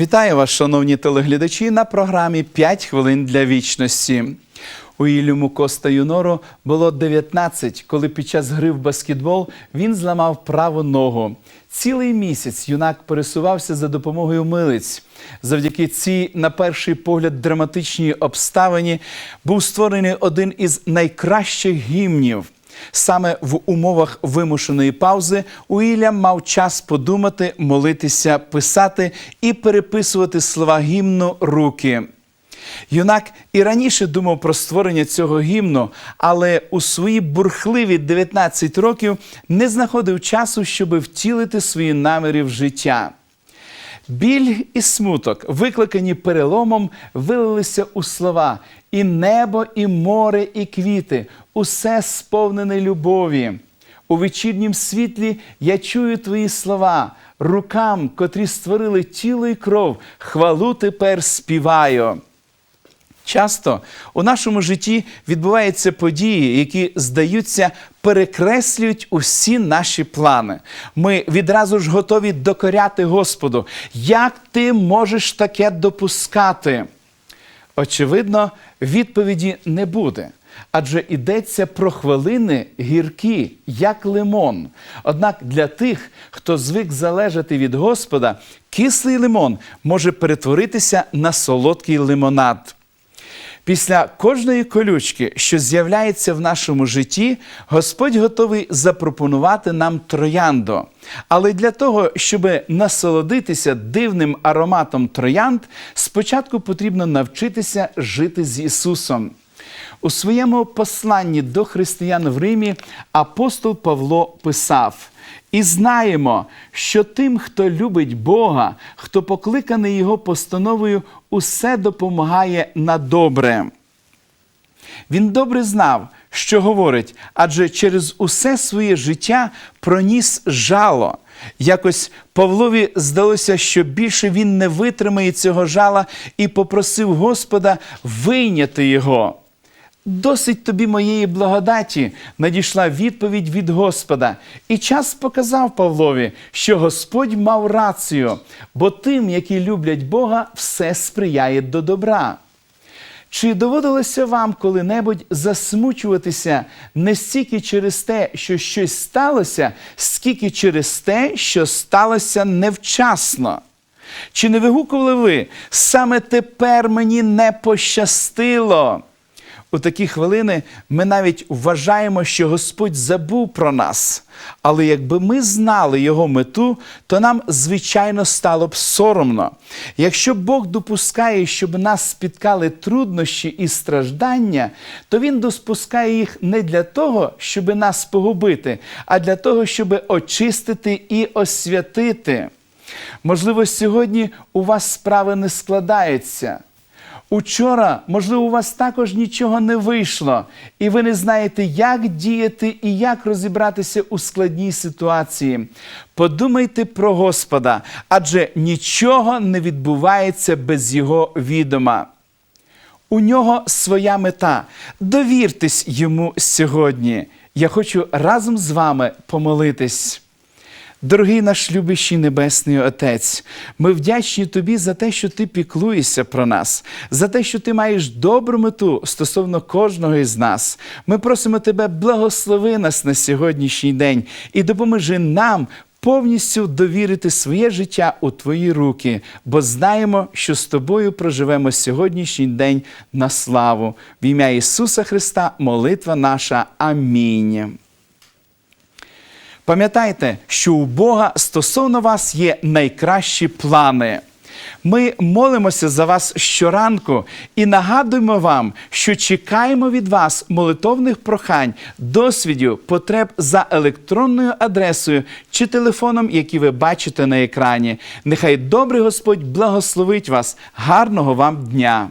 Вітаю вас, шановні телеглядачі, на програмі «5 хвилин для вічності. У Ілюму Коста Юнору було 19, коли під час гри в баскетбол він зламав праву ногу. Цілий місяць юнак пересувався за допомогою милиць. Завдяки цій, на перший погляд, драматичній обставині був створений один із найкращих гімнів. Саме в умовах вимушеної паузи Уільям мав час подумати, молитися, писати і переписувати слова гімну руки. Юнак і раніше думав про створення цього гімну, але у свої бурхливі 19 років не знаходив часу, щоб втілити свої наміри в життя. Біль і смуток, викликані переломом, вилилися у слова. І небо, і море, і квіти усе сповнене любові. У вечірнім світлі я чую твої слова, рукам, котрі створили тіло і кров, хвалу тепер співаю. Часто у нашому житті відбуваються події, які, здаються, перекреслюють усі наші плани. Ми відразу ж готові докоряти Господу. Як ти можеш таке допускати? Очевидно, відповіді не буде. Адже йдеться про хвилини гіркі, як лимон. Однак для тих, хто звик залежати від Господа, кислий лимон може перетворитися на солодкий лимонад. Після кожної колючки, що з'являється в нашому житті, Господь готовий запропонувати нам троянду. Але для того, щоб насолодитися дивним ароматом троянд, спочатку потрібно навчитися жити з Ісусом. У своєму посланні до християн в Римі апостол Павло писав: І знаємо, що тим, хто любить Бога, хто покликаний Його постановою, усе допомагає на добре. Він добре знав, що говорить, адже через усе своє життя проніс жало. Якось Павлові здалося, що більше він не витримає цього жала і попросив Господа вийняти його. Досить тобі моєї благодаті надійшла відповідь від Господа. І час показав Павлові, що Господь мав рацію, бо тим, які люблять Бога, все сприяє до добра. Чи доводилося вам коли-небудь засмучуватися не стільки через те, що щось сталося, скільки через те, що сталося невчасно? Чи не вигукували ви саме тепер мені не пощастило? У такі хвилини ми навіть вважаємо, що Господь забув про нас. Але якби ми знали Його мету, то нам, звичайно, стало б соромно. Якщо Бог допускає, щоб нас спіткали труднощі і страждання, то Він допускає їх не для того, щоб нас погубити, а для того, щоб очистити і освятити. Можливо, сьогодні у вас справи не складаються. Учора, можливо, у вас також нічого не вийшло, і ви не знаєте, як діяти і як розібратися у складній ситуації. Подумайте про Господа, адже нічого не відбувається без Його відома. У нього своя мета. Довіртесь йому сьогодні. Я хочу разом з вами помолитись. Дорогий наш любящий Небесний Отець, ми вдячні Тобі за те, що Ти піклуєшся про нас, за те, що Ти маєш добру мету стосовно кожного із нас. Ми просимо Тебе, благослови нас на сьогоднішній день і допоможи нам. Повністю довірити своє життя у Твої руки, бо знаємо, що з тобою проживемо сьогоднішній день на славу. В ім'я Ісуса Христа, молитва наша. Амінь. Пам'ятайте, що у Бога стосовно вас є найкращі плани. Ми молимося за вас щоранку і нагадуємо вам, що чекаємо від вас молитовних прохань, досвідів, потреб за електронною адресою чи телефоном, які ви бачите на екрані. Нехай добрий Господь благословить вас. Гарного вам дня!